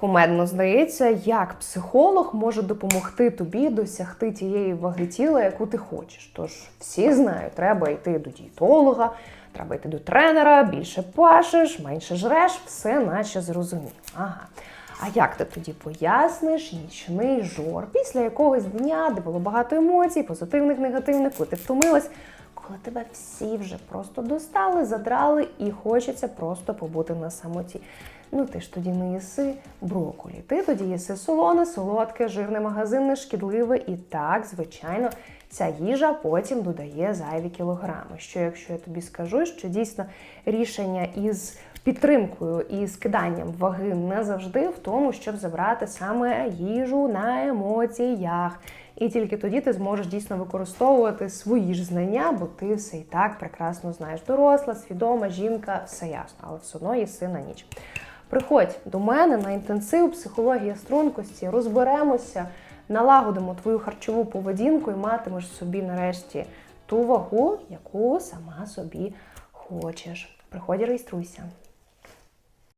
Кумедно здається, як психолог може допомогти тобі досягти тієї ваги тіла, яку ти хочеш. Тож всі знають, треба йти до дієтолога, треба йти до тренера, більше пашеш, менше жреш, все наче зрозуміло. Ага. А як ти тоді поясниш нічний жор після якогось дня, де було багато емоцій, позитивних, негативних, коли ти втомилась, коли тебе всі вже просто достали, задрали і хочеться просто побути на самоті. Ну ти ж тоді не їси броколі. Ти тоді їси солоне, солодке, жирне, магазинне, шкідливе. І так, звичайно, ця їжа потім додає зайві кілограми. Що якщо я тобі скажу, що дійсно рішення із підтримкою і скиданням ваги не завжди в тому, щоб забрати саме їжу на емоціях. І тільки тоді ти зможеш дійсно використовувати свої ж знання, бо ти все і так прекрасно знаєш. Доросла, свідома, жінка, все ясно, але все одно їси на ніч. Приходь до мене на інтенсив психологія стрункості, розберемося, налагодимо твою харчову поведінку і матимеш собі нарешті ту вагу, яку сама собі хочеш. Приходь, реєструйся.